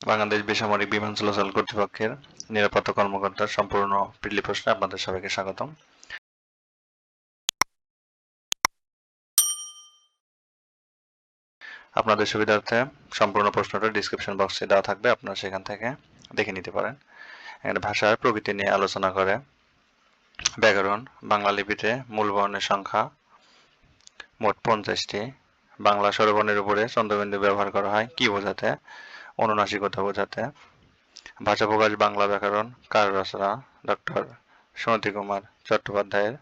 বাংলাদেশ বেসামরিক বিমান চলাচল কর্তৃপক্ষের নিরাপত্তা কর্মকর্তার সম্পূর্ণ প্রিলি প্রশ্নে আপনাদের সবাইকে স্বাগতম। আপনাদের সুবিধার্থে সম্পূর্ণ প্রশ্নটা ডিসক্রিপশন বক্সে দেওয়া থাকবে, আপনারা সেখান থেকে দেখে নিতে পারেন। এখানে ভাষার প্রকৃতি নিয়ে আলোচনা করে ব্যাকরণ, বাংলা লিপিতে মূল বর্ণের সংখ্যা মোট পঞ্চাশটি, বাংলা স্বরবর্ণের উপরে চন্দ্রবিন্দু ব্যবহার করা হয় কি বোঝাতে? অনুনাসিকতা বোঝাতে। ভাষা প্রকাশ, বাংলা ব্যাকরণ, কার রচনা? ডক্টর সুমতি কুমার চট্টোপাধ্যায়ের।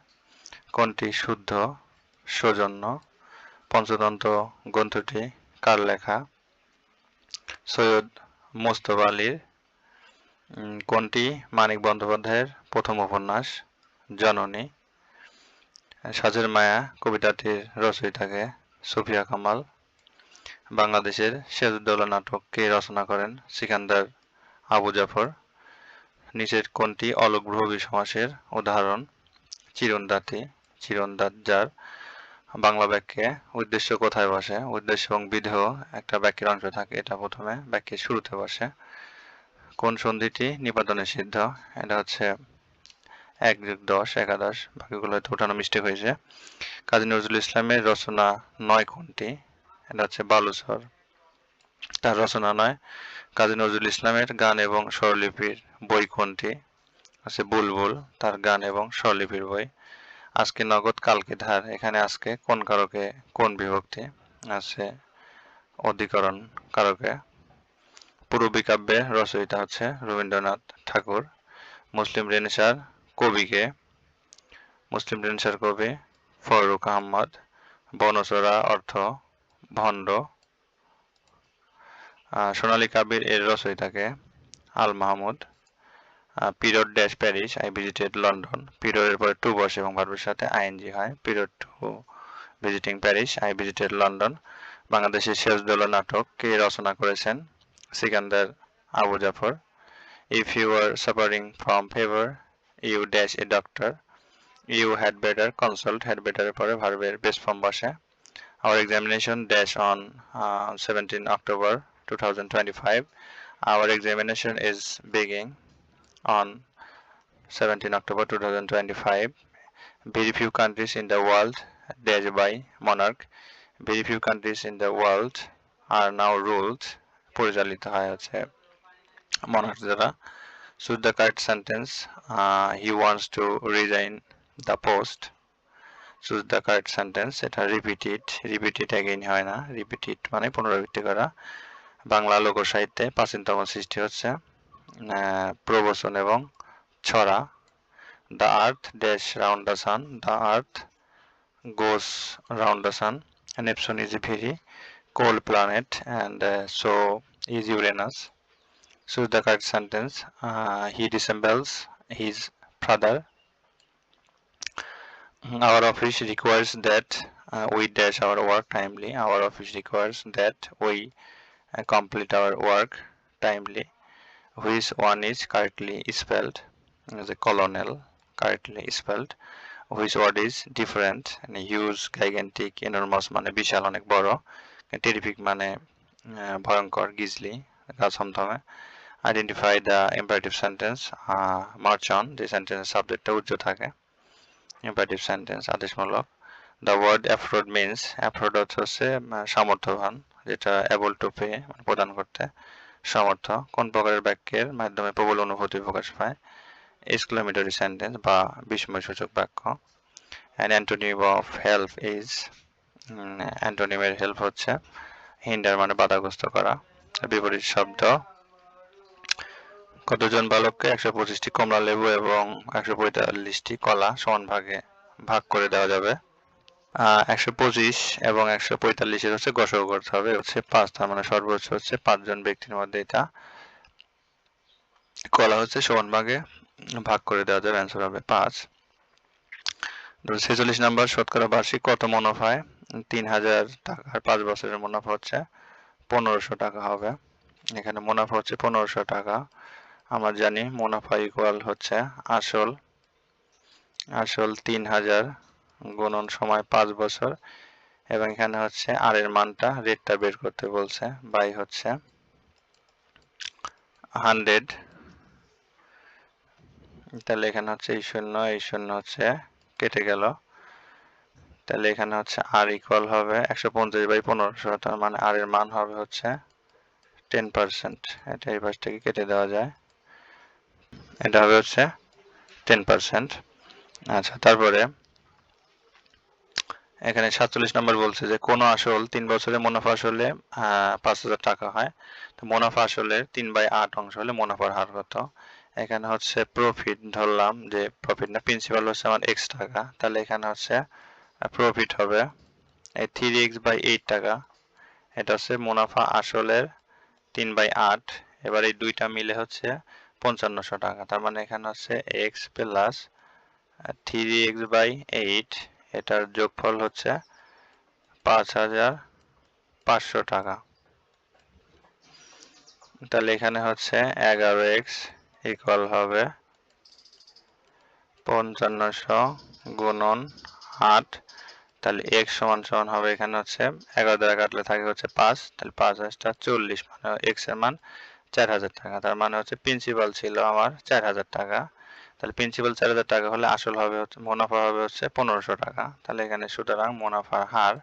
কোনটি শুদ্ধ? সৌজন্য। পঞ্চতন্ত্র গ্রন্থটি কার লেখা? সৈয়দ মোস্তফা আলীর। কোনটি মানিক বন্দ্যোপাধ্যায়ের প্রথম উপন্যাস? জননী। সাজের মায়া কবিতাটির রচয়িতাকে সুফিয়া কামাল। বাংলাদেশের সেজুদ্দৌলা নাটককে রচনা করেন সিকান্দার আবু জাফর। নিচের কোনটি অলগ্রহবী সমাসের উদাহরণ, চিরন্দাতি চিরন্দাত যার বাংলা বাক্যে উদ্দেশ্য কোথায় বসে? উদ্দেশ্য এবং বিধেয় একটা বাক্যের অংশ থাকে, এটা প্রথমে বাক্যের শুরুতে বসে। কোন সন্ধিটি নিপাতনে সিদ্ধ? এটা হচ্ছে এক যোগ দশ, একাদশ বাকিগুলো হয়তো উঠানো মিস্টেক হয়েছে। কাজী নজরুল ইসলামের রচনা নয় কোনটি এটা হচ্ছে বালুচর। তার রচনা নয়। কাজী নজরুল ইসলামের গান এবং স্বরলিপির বই কোনটি? আছে বুলবুল, তার গান এবং স্বরলিপির বই। আজকে নগদ, কালকে ধার। এখানে আজকে কোন কারকে, কোন বিভক্তি? আছে অধিকরণ কারকে। পূর্বী কাব্যের রচয়িতা হচ্ছে রবীন্দ্রনাথ ঠাকুর। মুসলিম রেনেসার কবিকে। মুসলিম রেনেসার কবি ফরুক আহমদ। বনচরা অর্থ ভণ্ড। সোনালী কাবির এর রচয়িতাকে Al Mahmud. Period dash Paris, I visited London. পিরিয়ডের পরে টু বসে এবং ভার্বের সাথে আইএনজি হয়। Period to, visiting Paris, I visited London. বাংলাদেশের শেষদোলা নাটক, কে রচনা করেছেন? Sikandar Abu Zafar. If you are suffering from fever you dash a doctor you had better consult had better পরে ভার্বের বেস ফর্ম বসে। our examination dash on uh, 17 October 2025 our examination is beginning on 17 October 2025 very few countries in the world dash by monarch very few countries in the world are now ruled পরিচালিত হয় হচ্ছে monarch দ্বারা choose the correct sentence uh, he wants to resign the post Choose the correct sentence এটা repeated repeated again হয় না repeated মানে পুনরাবৃত্তি করা বাংলা লোক সাহিত্যে প্রাচীনতম সৃষ্টি হচ্ছে প্রবচন এবং ছড়া the earth dash round the sun the earth goes round the sun Neptune is very and uh, so is Uranus. Choose the correct sentence. Uh, he resembles his father our office requires that uh, we dash our work timely our office requires that we uh, complete our work timely which one is correctly spelled the colonel correctly spelled which word is different and huge gigantic enormous মানে বিশাল অনেক বড় terrific মানে আহ, ভয়ঙ্কর থমথমে identify the imperative sentence uh, march on যে sentence সাবজেক্টটা উজ্জ্ব থাকে imperative sentence, আদেশমূলক। The word afford means afford অর্থ হচ্ছে সামর্থ্যবান, যেটা able টু মানে প্রদান করতে সমর্থ কোন প্রকারের বাক্যের মাধ্যমে প্রবল অনুভূতি প্রকাশ পায়? Exclamatory সেন্টেন্স বা বিস্ময়সূচক বাক্য। An antonym of help is অ্যান্টোনিমের help হচ্ছে হিন্ডার মানে বাধাগ্রস্ত করা। বিপরীত শব্দ কতজন বালককে? একশো পঁচিশটি কমলা লেবু এবং একশো পঁয়তাল্লিশটি কলা সমান ভাগে ভাগ করে দেওয়া যাবে। একশো পঁচিশ এবং একশো পঁয়তাল্লিশের হচ্ছে গসক করতে হবে। হচ্ছে পাঁচ, তার মানে সর্বোচ্চ হচ্ছে পাঁচজন ব্যক্তির মধ্যে এটা কলা হচ্ছে সমান ভাগে ভাগ করে দেওয়া যাবে অ্যান্সার হবে পাঁচ। ছেচল্লিশ নাম্বার শতকরা বার্ষিক কত মুনাফায় তিন হাজার টাকার পাঁচ বছরের মুনাফা হচ্ছে পনেরোশো টাকা হবে। এখানে মুনাফা হচ্ছে পনেরোশো টাকা। আমরা জানি মুনাফা ইকুয়াল হচ্ছে আসল আসল তিন হাজার গুণন সময় পাঁচ বছর, এবং এখানে হচ্ছে আর এর মানটা রেটটা বের করতে বলছে, বাই হচ্ছে হান্ড্রেড তাহলে এখানে হচ্ছে এই শূন্য এই শূন্য হচ্ছে কেটে গেল। তাহলে এখানে হচ্ছে আর ইকুয়াল হবে একশো পঞ্চাশ বাই পনেরোশো, তার মানে আর এর মান হবে হচ্ছে টেন পার্সেন্ট এটা এই পাশ থেকে কেটে দেওয়া যায়। এটা হবে হচ্ছে টেন পার্সেন্ট আচ্ছা তারপরে এখানে সাতচল্লিশ নম্বর বলছে যে, কোনো আসল তিন বছরে মুনাফা আসলে পাঁচ হাজার টাকা হয়। তো মুনাফা আসলে তিন বাই আট অংশ হলে মুনাফার হার কত? এখানে হচ্ছে প্রফিট ধরলাম যে প্রফিট না প্রিন্সিপাল হচ্ছে আমার এক্স টাকা। তাহলে এখানে হচ্ছে প্রফিট হবে এই থ্রি এক্স বাই এইট টাকা। এটা হচ্ছে মুনাফা আসলের তিন বাই আট। এবার এই দুইটা মিলে হচ্ছে পঞ্চান্নশো টাকা। তার মানে এখানে হচ্ছে X plus three X by eight এটার যোগফল হচ্ছে পাঁচ হাজার পাঁচশো টাকা। তাহলে এখানে হচ্ছে এগারো এক্স ইকুয়াল হবে পঞ্চান্নশো গুণন আট। তাহলে এক্স সমান সমান হবে এখানে হচ্ছে এগারো দ্বারা কাটলে থাকে হচ্ছে পাঁচ, তাহলে পাঁচ হাজার চল্লিশ মানে এক্সের মান চার হাজার টাকা। তার মানে হচ্ছে প্রিন্সিপাল ছিল আমার চার হাজার টাকা। তাহলে প্রিন্সিপাল চার হাজার টাকা হলে আসল হবে হচ্ছে, মুনাফা হবে হচ্ছে পনেরোশো টাকা। তাহলে এখানে সুতরাং মুনাফার হার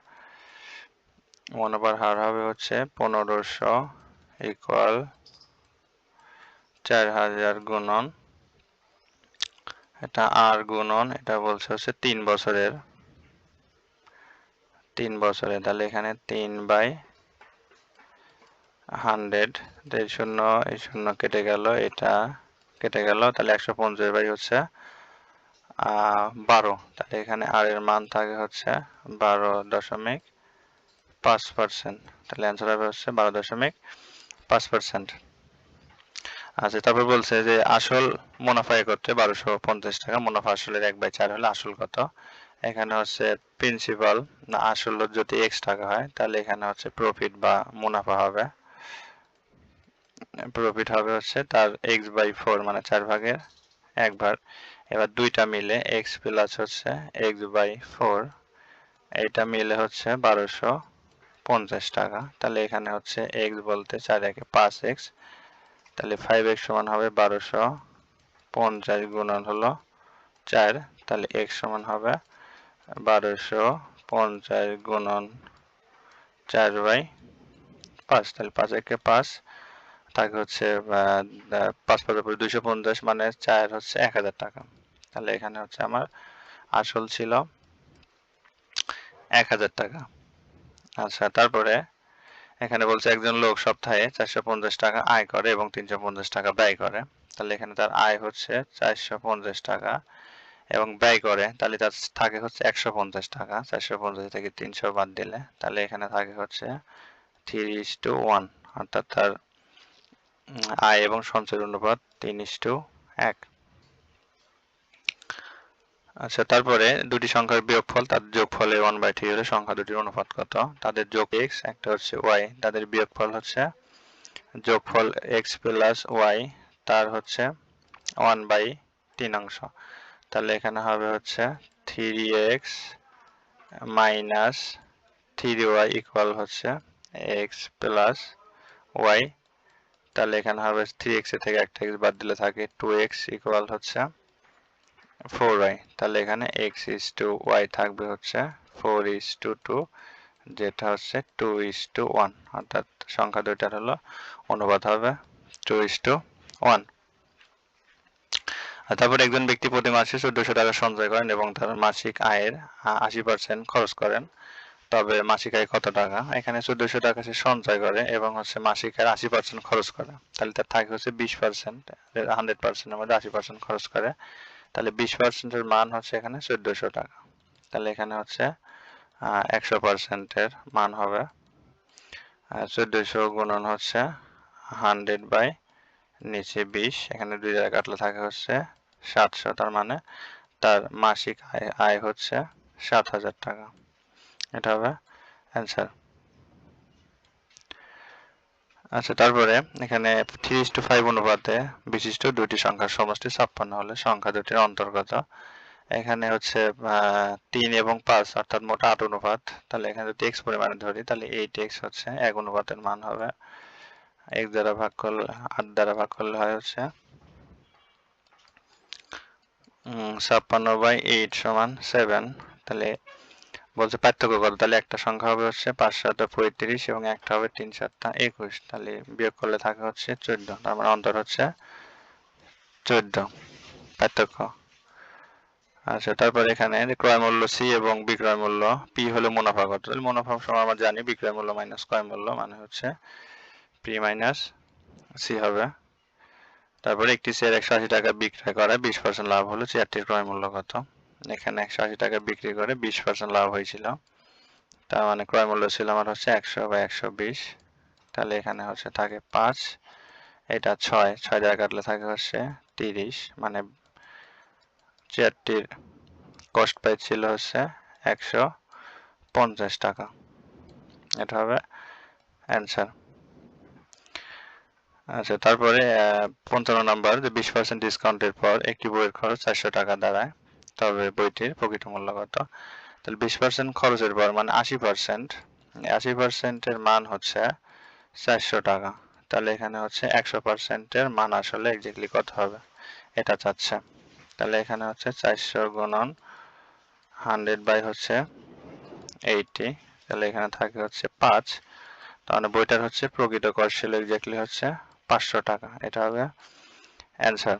মুনাফার হার হবে হচ্ছে পনেরোশো ইকুয়াল চার হাজার গুণন। এটা আর গুণন, এটা বলছে হচ্ছে তিন বছরের, তিন বছরে তাহলে এখানে তিন বাই হান্ড্রেড। এই শূন্য এই শূন্য কেটে গেল এটা। কেটে গেল, তাহলে একশো পঞ্চাশ বাই হচ্ছে বারো। তাহলে এখানে আর এর মান থাকে হচ্ছে বারো দশমিক পাঁচ পার্সেন্ট তাহলে অ্যান্সার হবে হচ্ছে বারো দশমিক পাঁচ পার্সেন্ট আচ্ছা তারপর বলছে যে আসল মুনাফা করতে বারোশো পঞ্চাশ টাকা। মুনাফা আসলের এক বাই চার হলে আসল কত? এখানে হচ্ছে প্রিন্সিপাল না, আসল যদি এক্স টাকা হয়, তাহলে এখানে হচ্ছে প্রফিট বা মুনাফা হবে। প্রফিট হবে হচ্ছে তার এক্স বাই ফোর মানে চার ভাগের এক ভাগ। এবার দুইটা মিলে এক্স প্লাস হচ্ছে এক্স বাই ফোর এইটা মিলে হচ্ছে বারোশো পঞ্চাশ টাকা। তাহলে এখানে হচ্ছে এক্স বলতে চার একে পাঁচ এক্স তাহলে ফাইভ এক্স সমান হবে বারোশো পঞ্চাশ গুণন হলো চার, তাহলে এক্স সমান হবে বারোশো পঞ্চাশ গুণন চার বাই পাঁচ, তাহলে পাঁচ একে পাঁচ তাকে হচ্ছে পাঁচ পাঁচ দুইশো পঞ্চাশ মানে চার হচ্ছে এক হাজার টাকা। তাহলে এখানে হচ্ছে আমার আসল ছিল এক হাজার টাকা। আচ্ছা তারপরে এখানে বলছে একজন লোক সপ্তাহে চারশো পঞ্চাশ টাকা আয় করে এবং তিনশো পঞ্চাশ টাকা ব্যয় করে। তাহলে এখানে তার আয় হচ্ছে চারশো পঞ্চাশ টাকা এবং ব্যয় করে। তাহলে তার থাকে হচ্ছে একশো পঞ্চাশ টাকা, চারশো পঞ্চাশ থেকে তিনশো বাদ দিলে। তাহলে এখানে থাকে হচ্ছে থ্রি টু ওয়ান অর্থাৎ তার আয় এবং সঞ্চয়ের অনুপাত তিন টু এক। আচ্ছা তারপরে দুটি সংখ্যার বিয়োগফল, তাদের যোগফলে ওয়ান বাই থ্রি হলে সংখ্যা দুটির অনুপাত কত? তাদের যোগ এক্স একটা হচ্ছে ওয়াই তাদের বিয়োগফল হচ্ছে যোগফল এক্স প্লাস ওয়াই তার হচ্ছে ওয়ান বাই তিন অংশ। তাহলে এখানে হবে হচ্ছে three X minus three Y equal হচ্ছে এক্স প্লাস ওয়াই তাহলে এখানে হবে থ্রি এক্স থেকে একটা এক্স বাদ দিলে থাকে টু এক্স ইকুয়াল হচ্ছে ফোর ওয়াই তাহলে এখানে এক্স ইস টু ওয়াই থাকবে হচ্ছে ফোর ইস টু টু যেটা হচ্ছে টু ইস টু ওয়ান অর্থাৎ সংখ্যা দুইটার হলো অনুপাত হবে টু ইস টু ওয়ান তারপর একজন ব্যক্তি প্রতি মাসে চোদ্দশো টাকা সঞ্চয় করেন এবং তার মাসিক আয়ের আশি পার্সেন্ট খরচ করেন। তবে মাসিক আয় কত টাকা? এখানে চোদ্দশো টাকা সে সঞ্চয় করে এবং হচ্ছে মাসিক আয়ের আশি পার্সেন্ট খরচ করে। তাহলে তার থাকে হচ্ছে বিশ পার্সেন্ট হান্ড্রেড পার্সেন্টের মধ্যে আশি পার্সেন্ট খরচ করে। তাহলে বিশ পার্সেন্টের মান হচ্ছে এখানে চোদ্দশো টাকা। তাহলে এখানে হচ্ছে একশো পার্সেন্টের মান হবে। চোদ্দশো গুণন হচ্ছে হান্ড্রেড বাই নিচে বিশ। এখানে দুই জায়গা কাটলে থাকে হচ্ছে সাতশো। তার মানে তার মাসিক আয় আয় হচ্ছে সাত হাজার টাকা। এটা হবে অ্যান্সার আচ্ছা তারপরে এখানে থ্রি টু ফাইভ অনুপাতে বিশিষ্ট দুটি সংখ্যার সমষ্টি ছাপ্পান্ন হলে সংখ্যা দুটির অন্তর্গত। এখানে হচ্ছে তিন এবং পাঁচ, অর্থাৎ মোটা আট অনুপাত। তাহলে এখানে যদি এক্স পরিমাণে ধরি, তাহলে এইট এক্স হচ্ছে এক অনুপাতের মান হবে। এক দ্বারা ভাগ করলে, আট দ্বারা ভাগ করলে হয় হচ্ছে ছাপ্পান্ন বাই এইট সমান সেভেন তাহলে বলছে পার্থক্য কত? তাহলে একটা সংখ্যা হবে হচ্ছে পাঁচ সাতটা পঁয়ত্রিশ এবং একটা হবে তিন সাতটা একুশ। তাহলে বিয়োগ করলে থাকে হচ্ছে চোদ্দ, তার মানে অন্তর হচ্ছে চোদ্দ। পার্থক্য। আচ্ছা তারপর এখানে ক্রয় মূল্য সি এবং বিক্রয় মূল্য পি হলো মুনাফা কত? তাহলে মুনাফা সময় আমরা জানি বিক্রয় মূল্য মাইনাস ক্রয় মূল্য মানে হচ্ছে পি মাইনাস সি হবে। তারপরে একটি শেয়ার একশো আশি টাকা বিক্রয় করে, বিশ পার্সেন্ট লাভ হলো শেয়ারটির ক্রয় মূল্য কত? এখানে একশো আশি টাকা বিক্রি করে বিশ পার্সেন্ট লাভ হয়েছিল। তার মানে ক্রয় মূল্য ছিল আমার হচ্ছে একশো বা একশো বিশ। তাহলে এখানে হচ্ছে থাকে পাঁচ, এটা ছয় ছয় জায়গা কাটলে থাকে হচ্ছে তিরিশ। মানে চেয়ারটির কস্ট প্রাইস ছিল হচ্ছে একশো পঞ্চাশ টাকা। এটা হবে অ্যান্সার আচ্ছা তারপরে পঞ্চান্ন নাম্বার যে বিশ পার্সেন্ট ডিসকাউন্টের পর একটি বইয়ের খরচ চারশো টাকা দাঁড়ায় তবে বইটির প্রকৃত মূল্য কত? তাহলে বিশ পার্সেন্ট খরচের পর মানে আশি পার্সেন্ট আশি পার্সেন্টের মান হচ্ছে চারশো টাকা। তাহলে এখানে হচ্ছে একশো পার্সেন্টের মান আসলে এক্স্যাক্টলি কত হবে? এটা চাচ্ছে। তাহলে এখানে হচ্ছে চারশো গুণন হান্ড্রেড বাই হচ্ছে এইটি তাহলে এখানে থাকে হচ্ছে পাঁচ। তাহলে বইটার হচ্ছে প্রকৃত কর ছিল এক্স্যাক্টলি হচ্ছে পাঁচশো টাকা। এটা হবে অ্যান্সার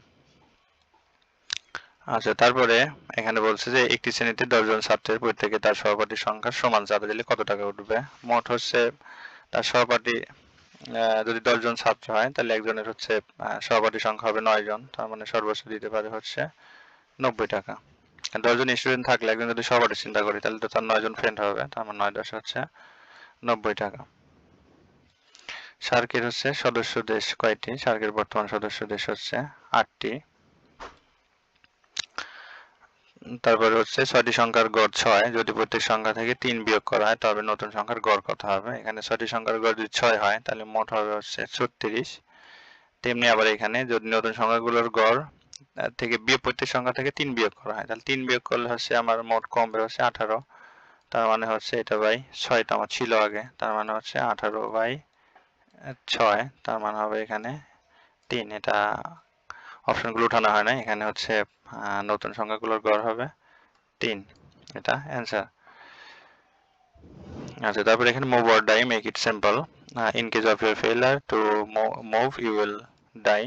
আচ্ছা তারপরে এখানে বলছে যে একটি শ্রেণীতে দশজন ছাত্রের প্রত্যেকে তার সহপাঠীর সংখ্যা সমান চাঁদা দিলে কত টাকা উঠবে? মোট হচ্ছে তার সহপাঠী যদি দশজন ছাত্র হয়, তাহলে একজনের হচ্ছে সহপাঠীর সংখ্যা হবে নয় জন তার মানে সর্বোচ্চ দিতে পারে হচ্ছে নব্বই টাকা। দশজন স্টুডেন্ট থাকলে একজন যদি সহপাঠী চিন্তা করি, তাহলে তো তার নয় জন ফ্রেন্ড হবে, তার মানে নয় দশ হচ্ছে নব্বই টাকা। সার্কের হচ্ছে সদস্য দেশ কয়টি? সার্কের বর্তমান সদস্য দেশ হচ্ছে আটটি। তারপরে হচ্ছে ছয়টি সংখ্যার গড় ছয়। যদি প্রত্যেক সংখ্যা থেকে তিন বিয়োগ করা হয় তবে নতুন সংখ্যার গড় কত হবে? এখানে ছয়টি সংখ্যার গড় যদি ছয় হয়, তাহলে মোট হবে হচ্ছে ছত্রিশ। তেমনি আবার এখানে যদি নতুন সংখ্যাগুলোর গড় থেকে বিয়োগ প্রত্যেক সংখ্যা থেকে তিন বিয়োগ করা হয়, তাহলে তিন বিয়োগ করলে হচ্ছে আমার মোট কমবে হচ্ছে আঠারো। তার মানে হচ্ছে এটা বাই ছয়টা আমার ছিল আগে। তার মানে হচ্ছে আঠারো বাই ছয়, তার মানে হবে এখানে তিন। এটা অপশনগুলো উঠানো হয় না এখানে হচ্ছে নতুন সংখ্যাগুলোর গড় হবে তিন। এটা অ্যান্সার আচ্ছা তারপরে এখানে move or die make it simple in case of your failure to move you will die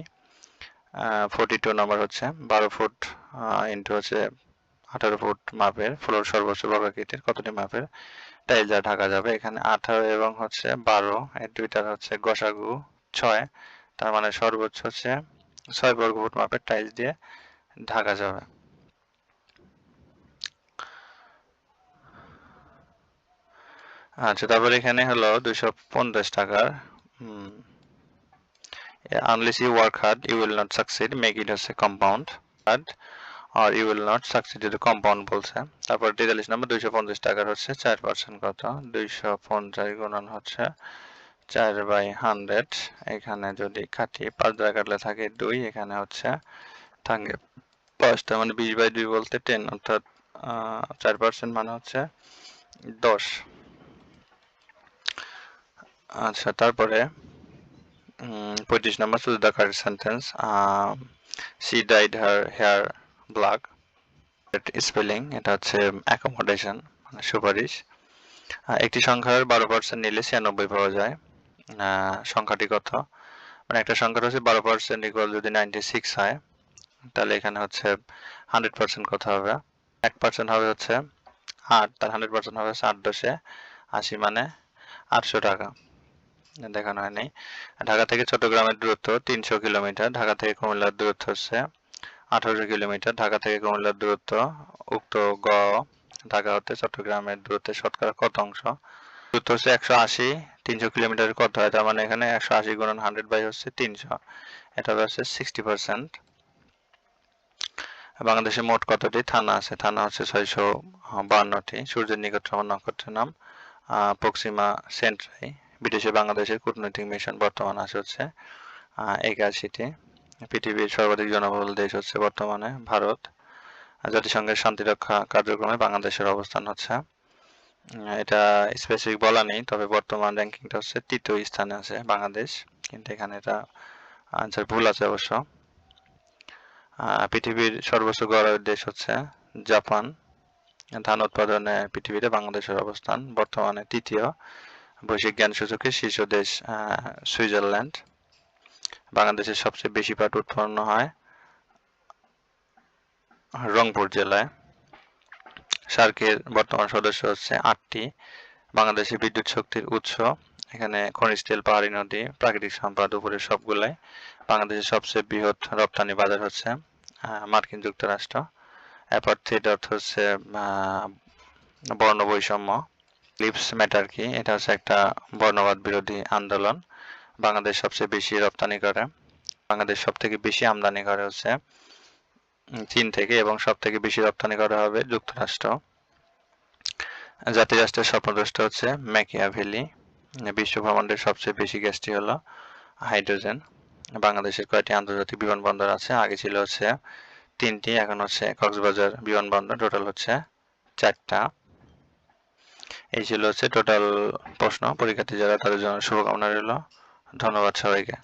forty two number হচ্ছে, বারো ফুট ইন্টু হচ্ছে আঠারো ফুট মাপের ফ্লোর সর্বোচ্চ বর্গাকৃতির, কতটি মাপের? টাইল যা ঢাকা যাবে, এখানে আঠারো এবং হচ্ছে বারো এই দুইটার হচ্ছে গসাগু ছয়, তার মানে সর্বোচ্চ হচ্ছে ছয় বর্গ ফুট মাপের টাইলস দিয়ে ঢাকা যাবে। আচ্ছা তারপর এখানে হলো দুইশো পঞ্চাশ টাকার unless you work hard you will not succeed make it হচ্ছে কম্পাউন্ড হার্ড আর ইউ উইল নট সাকসিড যদি কম্পাউন্ড বলছে। তারপর তেতাল্লিশ নম্বর, দুইশো পঞ্চাশ টাকার হচ্ছে চার পার্সেন্ট কত? দুইশো পঞ্চাশ গুণন হচ্ছে চার বাই হান্ড্রেড এখানে যদি কাটি পাঁচ দ্বারা কাটলে থাকে দুই, এখানে হচ্ছে থাকে পাঁচটা মানে বিশ বাই দুই বলতে টেন অর্থাৎ চার পার্সেন্ট মানে হচ্ছে দশ। আচ্ছা তারপরে পঁয়ত্রিশ নম্বর choose the correct sentence she dyed her hair black spelling এটা হচ্ছে অ্যাকোমোডেশন মানে সুপারিশ। একটি সংখ্যার বারো পার্সেন্ট নিলে ছিয়ানব্বই পাওয়া যায়। সংখ্যাটি কত? মানে একটা সংখ্যার হচ্ছে বারো পার্সেন্ট ইকুয়াল যদি নাইনটি সিক্স হয় তাহলে এখানে হচ্ছে হান্ড্রেড পার্সেন্ট কত হবে। এক পার্সেন্ট হবে হচ্ছে আট তার হান্ড্রেড পার্সেন্ট হবে হচ্ছে আট দশে আশি মানে আটশো টাকা। দেখানো হয়নি। ঢাকা থেকে চট্টগ্রামের দূরত্ব তিনশো কিলোমিটার, ঢাকা থেকে কুমিল্লার দূরত্ব হচ্ছে আঠারোশো কিলোমিটার, ঢাকা থেকে কুমিল্লার দূরত্ব উক্ত গ, ঢাকা হতে চট্টগ্রামের দূরত্বের শতকরা কত অংশ? দূরত্ব হচ্ছে একশো আশি, তিনশো কিলোমিটার কত হয়? তার মানে এখানে একশো আশি গুণন হান্ড্রেড বাই হচ্ছে তিনশো। এটা হচ্ছে সিক্সটি পার্সেন্ট বাংলাদেশে মোট কতটি থানা আছে? থানা হচ্ছে ছয়শো বাউন্নটি সূর্যের নিকটতম নক্ষত্রের নাম পক্সিমা সেন্ট্রাই। বিদেশে বাংলাদেশের কূটনৈতিক মিশন বর্তমান আছে হচ্ছে একাশিটি পৃথিবীর সর্বাধিক জনবহুল দেশ হচ্ছে বর্তমানে ভারত। জাতিসংঘের শান্তিরক্ষা কার্যক্রমে বাংলাদেশের অবস্থান হচ্ছে এটা স্পেসিফিক বলা নেই, তবে বর্তমান র্যাঙ্কিংটা হচ্ছে তৃতীয় স্থানে আছে বাংলাদেশ। কিন্তু এখানে এটা আনসার ভুল আছে অবশ্য। পৃথিবীর সর্বোচ্চ গড়ের দেশ হচ্ছে জাপান। ধান উৎপাদনে পৃথিবীতে বাংলাদেশের অবস্থান, বর্তমানে তৃতীয় বৈশ্বিক জ্ঞান সূচকে শীর্ষ দেশ সুইজারল্যান্ড। বাংলাদেশের সবচেয়ে বেশি পাট উৎপন্ন হয় রংপুর জেলায়। সার্কের বর্তমান সদস্য হচ্ছে আটটি। বাংলাদেশের বিদ্যুৎ শক্তির উৎস। এখানে খনিজ তেল, পাহাড়ি নদী, প্রাকৃতিক সম্পদ উপরে সবগুলাই বাংলাদেশের সবচেয়ে বৃহৎ রপ্তানি বাজার হচ্ছে মার্কিন যুক্তরাষ্ট্র। অ্যাপার্থিড অর্থ হচ্ছে বর্ণ বৈষম্য। লিপস ম্যাটার কি? এটা হচ্ছে একটা বর্ণবাদ বিরোধী আন্দোলন। বাংলাদেশ সবচেয়ে বেশি রপ্তানি করে। বাংলাদেশ সব থেকে বেশি আমদানি করে হচ্ছে চীন থেকে এবং সব থেকে বেশি রপ্তানি করা হবে যুক্তরাষ্ট্র। জাতি রাষ্ট্রের স্বপ্নদ্রষ্ট হচ্ছে ম্যাকিয়াভেলি। বিশ্ব ব্রহ্মাণ্ডের সবচেয়ে বেশি গ্যাসটি হলো হাইড্রোজেন। বাংলাদেশের কয়টি আন্তর্জাতিক বিমানবন্দর আছে। আগে ছিল হচ্ছে তিনটি, এখন হচ্ছে কক্সবাজার বিমানবন্দর। টোটাল হচ্ছে চারটা। এই ছিল হচ্ছে টোটাল প্রশ্ন। পরীক্ষার্থী যারা তাদের জন্য শুভকামনা রইল। ধন্যবাদ সবাইকে।